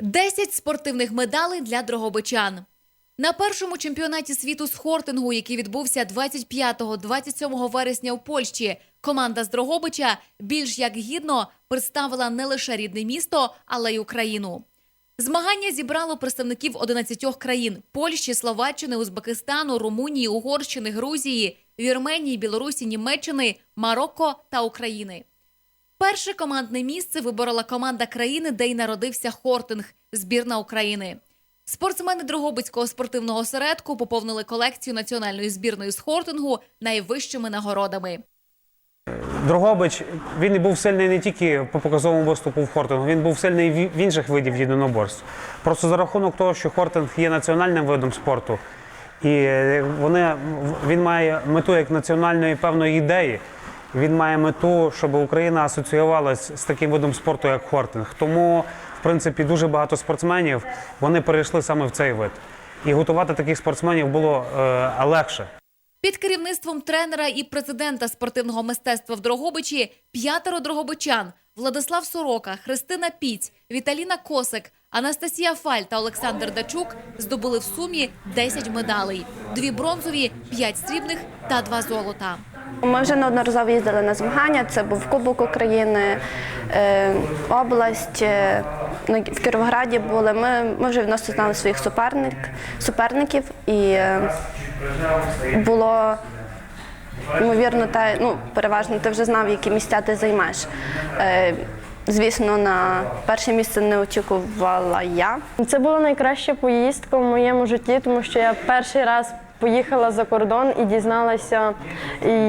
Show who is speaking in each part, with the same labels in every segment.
Speaker 1: 10 спортивних медалей для дрогобичан. На першому чемпіонаті світу з хортингу, який відбувся 25-27 вересня у Польщі, команда з Дрогобича більш як гідно представила не лише рідне місто, але й Україну. Змагання зібрало представників 11 країн: Польщі, Словаччини, Узбекистану, Румунії, Угорщини, Грузії, Вірменії, Білорусі, Німеччини, Марокко та України. Перше командне місце виборола команда країни, де й народився Хортинг, збірна України. Спортсмени Дрогобицького спортивного осередку поповнили колекцію національної збірної з хортингу найвищими нагородами.
Speaker 2: Дрогобич він був сильний не тільки по показовому виступу в хортингу, він був сильний в в інших видів єдиноборств. Просто за рахунок того, що хортинг є національним видом спорту, і е, вони, він має мету як національної певної ідеї. Він має мету, щоб Україна асоціювалась з таким видом спорту, як хортинг. Тому, в принципі, дуже багато спортсменів вони перейшли саме в цей вид. І готувати таких спортсменів було е, легше.
Speaker 1: Під керівництвом тренера і президента спортивного мистецтва в Дрогобичі п'ятеро дрогобичан Владислав Сорока, Христина Піць, Віталіна Косик, Анастасія Фаль та Олександр Дачук здобули в сумі 10 медалей: дві бронзові, п'ять срібних та два золота.
Speaker 3: Ми вже неодноразово їздили на змагання. Це був Кубок України, е, область. е, В Кіровограді були. Ми, ми вже відносно знали своїх суперник, суперників і е, було. Ймовірно, та ну переважно ти вже знав, які місця ти займеш. Звісно, на перше місце не очікувала я.
Speaker 4: Це була найкраща поїздка в моєму житті, тому що я перший раз поїхала за кордон і дізналася,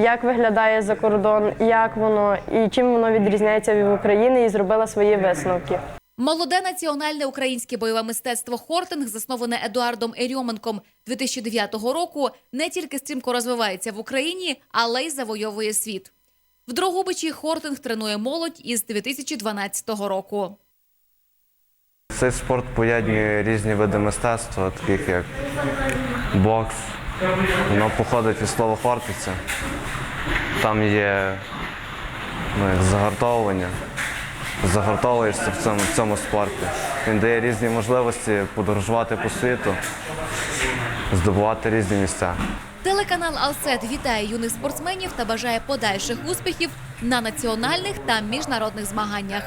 Speaker 4: як виглядає за кордон, як воно і чим воно відрізняється від України, і зробила свої висновки.
Speaker 1: Молоде національне українське бойове мистецтво Хортинг, засноване Едуардом Ерьоменком 2009 року, не тільки стрімко розвивається в Україні, але й завойовує світ. В Дрогобичі Хортинг тренує молодь із 2012 року.
Speaker 5: Цей спорт поєднує різні види мистецтва, таких як бокс. Воно походить від слова хортиця. Там є ну, як загартовування. Загартовуєшся в цьому, в цьому спорті. Він дає різні можливості подорожувати по світу, здобувати різні місця.
Speaker 1: Телеканал Алсет вітає юних спортсменів та бажає подальших успіхів на національних та міжнародних змаганнях.